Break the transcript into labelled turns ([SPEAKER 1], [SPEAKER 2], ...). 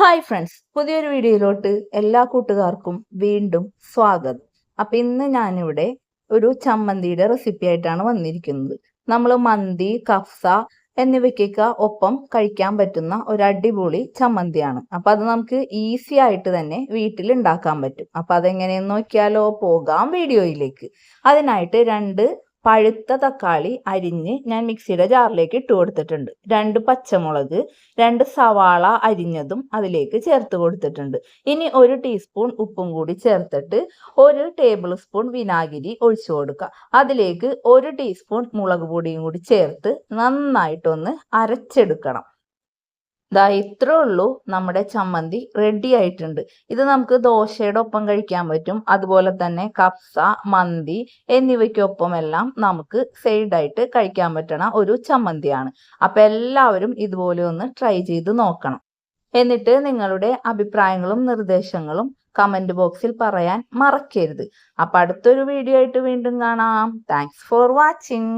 [SPEAKER 1] Hi friends പുതിയൊരു വീഡിയോയിലോട്ട് എല്ലാ കൂട്ടുകാർക്കും വീണ്ടും സ്വാഗതം. അപ്പം ഇന്ന് ഞാനിവിടെ ഒരു ചമ്മന്തിയുടെ റെസിപ്പി ആയിട്ടാണ് വന്നിരിക്കുന്നത്. നമ്മൾ മന്തി കഫ്സ എന്നിവയ്ക്കൊക്കെ ഒപ്പം കഴിക്കാൻ പറ്റുന്ന ഒരു അടിപൊളി ചമ്മന്തിയാണ്. അപ്പം അത് നമുക്ക് ഈസി ആയിട്ട് തന്നെ വീട്ടിൽ ഉണ്ടാക്കാൻ പറ്റും. അപ്പം അതെങ്ങനെയെന്ന് നോക്കിയാലോ പോകാം വീഡിയോയിലേക്ക്. അതിനായിട്ട് രണ്ട് പഴുത്ത തക്കാളി അരിഞ്ഞ് ഞാൻ മിക്സിയുടെ ജാറിലേക്ക് ഇട്ട് കൊടുത്തിട്ടുണ്ട്. രണ്ട് പച്ചമുളക് രണ്ട് സവാള അരിഞ്ഞതും അതിലേക്ക് ചേർത്ത് കൊടുത്തിട്ടുണ്ട്. ഇനി ഒരു ടീസ്പൂൺ ഉപ്പും കൂടി ചേർത്തിട്ട് ഒരു ടേബിൾ സ്പൂൺ വിനാഗിരി ഒഴിച്ചു കൊടുക്കുക. അതിലേക്ക് ഒരു ടീസ്പൂൺ മുളക് പൊടിയും കൂടി ചേർത്ത് നന്നായിട്ടൊന്ന് അരച്ചെടുക്കണം. ദാ ഇത്രേ ഉള്ളൂ നമ്മുടെ ചമ്മന്തി റെഡി ആയിട്ടുണ്ട്. ഇത് നമുക്ക് ദോശയുടെ ഒപ്പം കഴിക്കാൻ പറ്റും. അതുപോലെ തന്നെ കപ്സ മന്തി എന്നിവയ്ക്കൊപ്പം എല്ലാം നമുക്ക് സൈഡായിട്ട് കഴിക്കാൻ പറ്റണ ഒരു ചമ്മന്തിയാണ്. അപ്പം എല്ലാവരും ഇതുപോലെ ഒന്ന് ട്രൈ ചെയ്ത് നോക്കണം. എന്നിട്ട് നിങ്ങളുടെ അഭിപ്രായങ്ങളും നിർദ്ദേശങ്ങളും കമന്റ് ബോക്സിൽ പറയാൻ മറക്കരുത്. അപ്പം അടുത്തൊരു വീഡിയോ ആയിട്ട് വീണ്ടും കാണാം. Thanks for watching